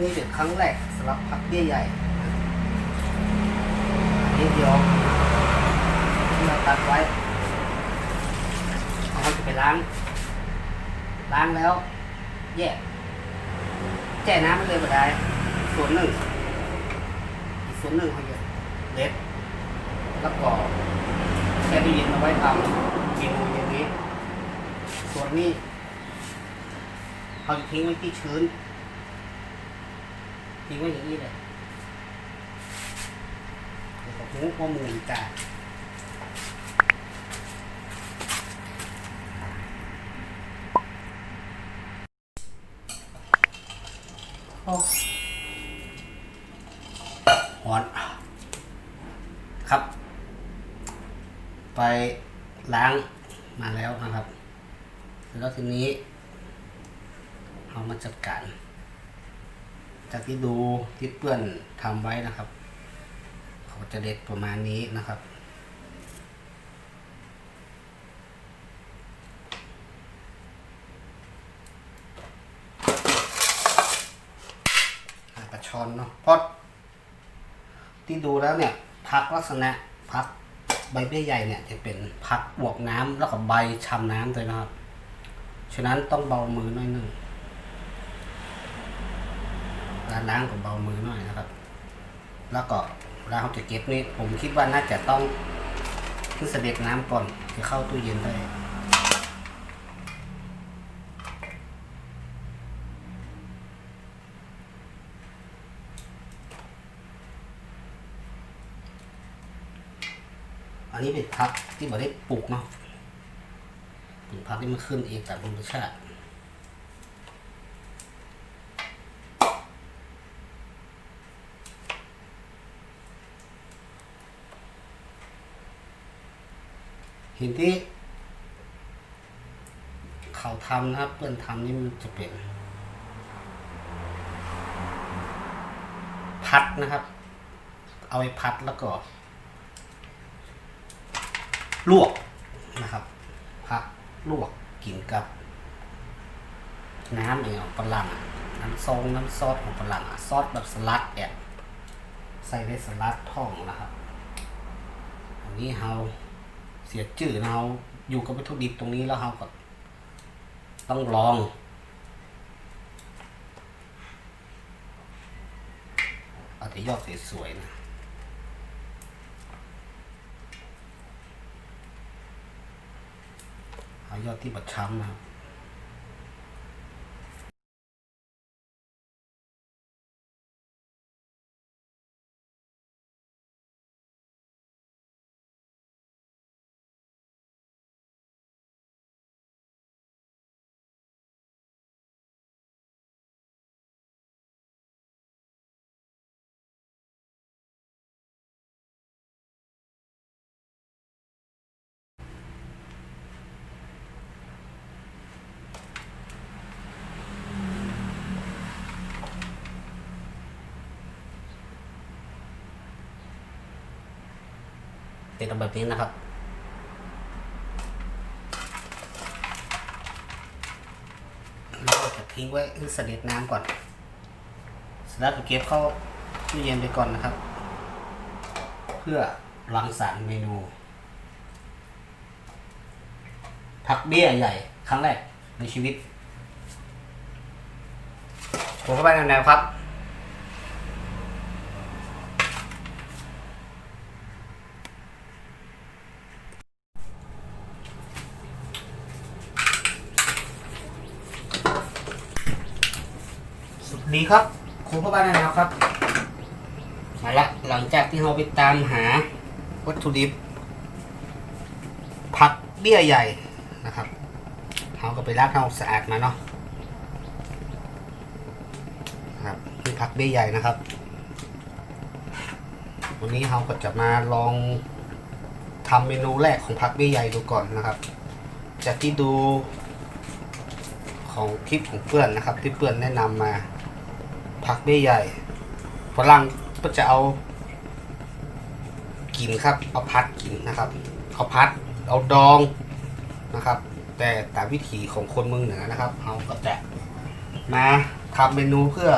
นี่เป็นครั้งแรกสำหรับผักเบี้ยใหญ่นี่เดียวที่เราตัดไว้เราจะไปล้าง ล้างแล้ว แยกแช่น้ำมันเลยก็ได้ ส่วนหนึ่ง อีกส่วนหนึ่งเขาจะเล็ดแล้วก็แช่ตู้เย็นเอาไว้ทำเมนูอย่างนี้ ส่วนนี้เขาจะทิ้งไว้ที่ชื้น ทิ้งไว้อย่างนี้เลยเดี๋ยวผมรู้ข้อมูลจ้าโอ้หอนครับ ไปล้างมาแล้วนะครับ แล้วทีนี้เอามาจัดการ จากที่ดูที่เพื่อนทำไว้นะครับเขาจะเด็ดประมาณนี้นะครับหากระชอนเนาะเพราะที่ดูแล้วเนี่ยพักลักษณะพักใบเบี้ยใหญ่เนี่ยจะเป็นพักบวกน้ำแล้วก็ใบชำน้ำเลยนะครับ ฉะนั้นต้องเบามือหน่อยหนึ่ง ล้าล้างกับเบามือหน่อยนะครับ แล้วก็เวลาเขาจะเก็บนี่ผมคิดว่าน่าจะต้องคือเสด็จน้ำก่อนจะเข้าตู้เย็นได้อันนี้เป็นพักที่บ่ได้ปลูกเนาะเป็นพักที่มันขึ้นเองตามธรรมชาติ หินที่ เขาทำนะครับ เพื่อนทำนี่มันจะเป็น พัดนะครับ เอาไปพัดแล้วก็ ลวกนะครับพักลวกกินกับ น้ำเนี่ยของฝรั่งน้ำซองน้ำซอสของฝรั่งซอสแบบสลัดเนี่ยใส่ในสลัดท่องนะครับ อันนี้เรา เสียชื่อเราอยู่กับวัตถุดิบตรงนี้แล้วเราก็ต้องลองเอาจจะยอดสวยๆนะเอายอดที่บัดช้ำนะครับ เป็นแบบนี้นะครับ เราจะทิ้งไว้ให้เสด็จน้ำก่อนเสร็จแล้วก็เก็บเข้าตู้เย็นไปก่อนนะครับ เพื่อรังสรรค์เมนูผักเบี้ยใหญ่ ครั้งแรกในชีวิตผมเข้าไปแนวๆครับ ดีครับครูพ่อบ้านแล้วครับมาละหลังจากที่เราไปตามหาวัตถุดิบ ผักเบี้ยใหญ่นะครับเราก็ไปล้างทำควาสะอาดมาเนาะครับนี่ผักเบี้ยใหญ่นะครับ วันนี้เราก็จะมาลองทำเมนูแรกของผักเบี้ยใหญ่ดูก่อนนะครับ จากที่ดูของคลิปของเพื่อนนะครับ ที่เพื่อนแนะนำมา ผักเบี้ยใหญ่ฝรั่งก็จะเอากินครับ เอาพัดกินนะครับ เอาพัด เอาดองนะครับ แต่ตามวิถีของคนเมืองเหนือนะครับเราก็จะมาทำเมนูเพื่อ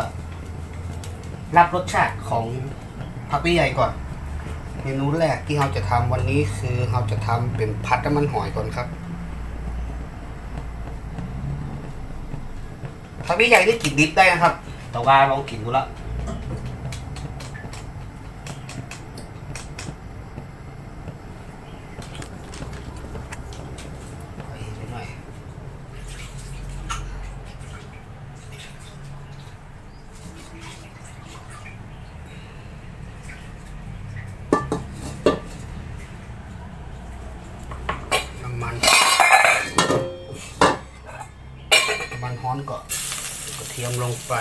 รับรสชาติของผักพี่ใหญ่ก่อน เมนูแรกที่เราจะทำวันนี้คือเราจะทำเป็นพัดน้ำมันหอยก่อนครับผักพี่ใหญ่ได้กินดิบได้นะครับ แต่ว่าลองกินดูละน้ำมันน้ำมันฮ้อนก่อนกระเทียมลงไป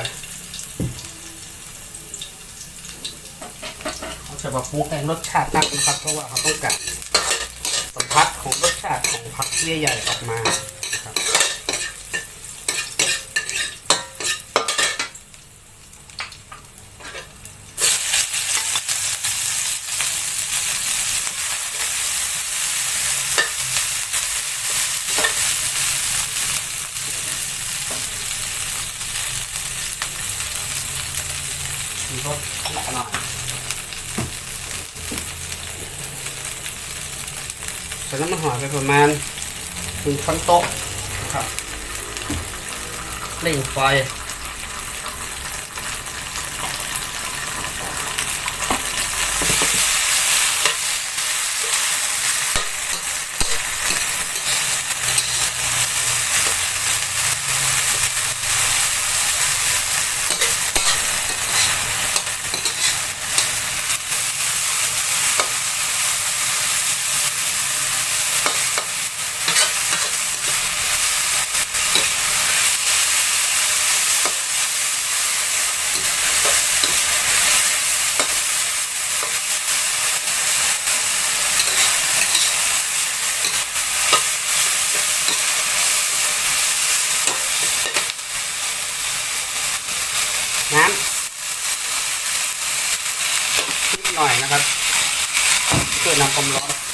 เขา จะมาปรุงแต่งรสชาตินักนะครับ เพราะว่าเขาต้องการสัมผัสของรสชาติของผักเลี้ยใหญ่ออกมานะครับมีรสหนักหน่อยใส่น้ำมันหอยไประมาณหนึ่งช้อนโต๊ะครับเร่งไฟ หน่อยนะครับ เพื่อนำความร้อน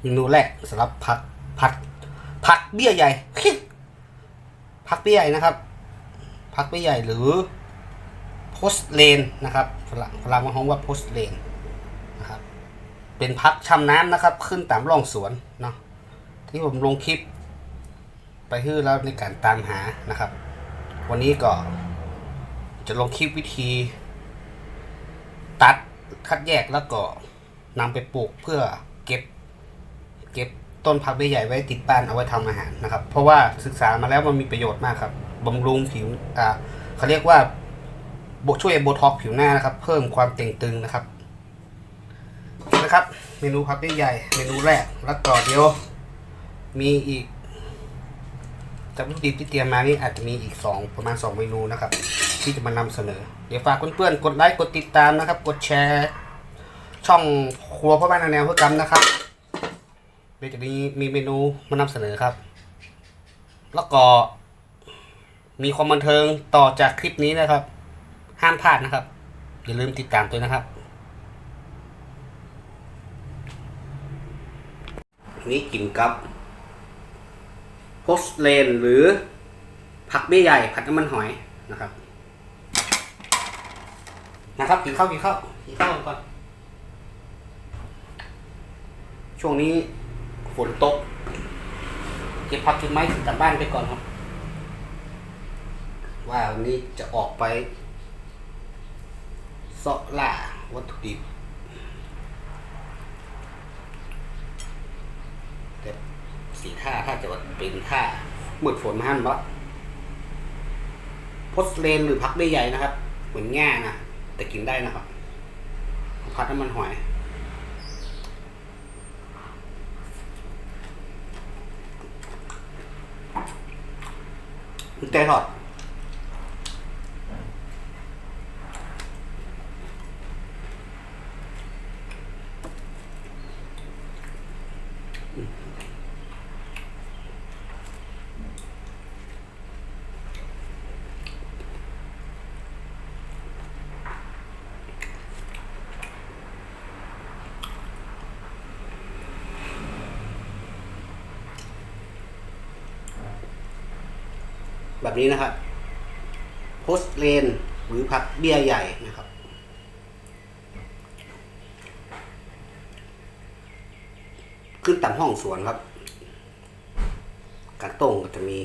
เมนูแรกสำหรับผักผัดผักเบี้ยใหญ่ผักเบี้ยใหญ่นะครับผักเบี้ยใหญ่หรือโพสเลนนะครับฝรั่งฝรั่งมาฮ้องว่าโพสเลนนะครับเป็นพักชำน้ำนะครับ ขึ้นตามร่องสวนเนาะที่ผมลงคลิป ไปฮื้อแล้วในการตามหานะครับ วันนี้ก็จะลงคลิปวิธี ตัดคัดแยกแล้วก็นำไปปลูกเพื่อ ต้นผักใบใหญ่ไว้ติดบ้านเอาไว้ทำอาหารนะครับ เพราะว่าศึกษามาแล้วมันมีประโยชน์มากครับบำรุงผิวอ่าเขาเรียกว่าบช่วยโบท็อกผิวหน้านะครับ เพิ่มความเต่งตึงนะครับนะครับ เมนูผักใบใหญ่เมนูแรกแล้วต่อเดียว มีอีกจากวัตถุดิบที่เตรียมมานี่อาจจะมีอีกสองประมาณสองเมนูนะครับ ที่จะมานำเสนอ เดี๋ยวฝากเพื่อนๆกดไลค์กดติดตามนะครับ กดแชร์ ช่องครัวพ่อบ้านแนวเพื่อกำนะครับ เดี๋ยวจะมีมีเมนูมานำเสนอครับ แล้วก็ มีความบันเทิงต่อจากคลิปนี้นะครับ ห้ามพลาดนะครับ อย่าลืมติดตามด้วยนะครับ นี่กินกับโพสเลนหรือผักเบี้ยใหญ่ผัดน้ำมันหอยนะครับ นะครับกินข้าวกินข้าวกินข้าวก่อนช่วงนี้ ฝนตกเก็บผักเก็บไม้กลับบ้านไปก่อนครับ ว่าวันนี้จะออกไปเสาะล่าวัตถุดิบแต่สีท่าถ้าจะว่าเป็นท่ามืดฝนมาหันบะพสเลนหรือพักได้ใหญ่นะครับ เหมือนง่านะ แต่กินได้นะครับพัดน้ำมันหอย เต้ทอด แบบนี้นะครับโพสเลนหรือพักเบี้ยใหญ่นะครับ ขึ้นตามห้องสวนครับการต้งก็จะมี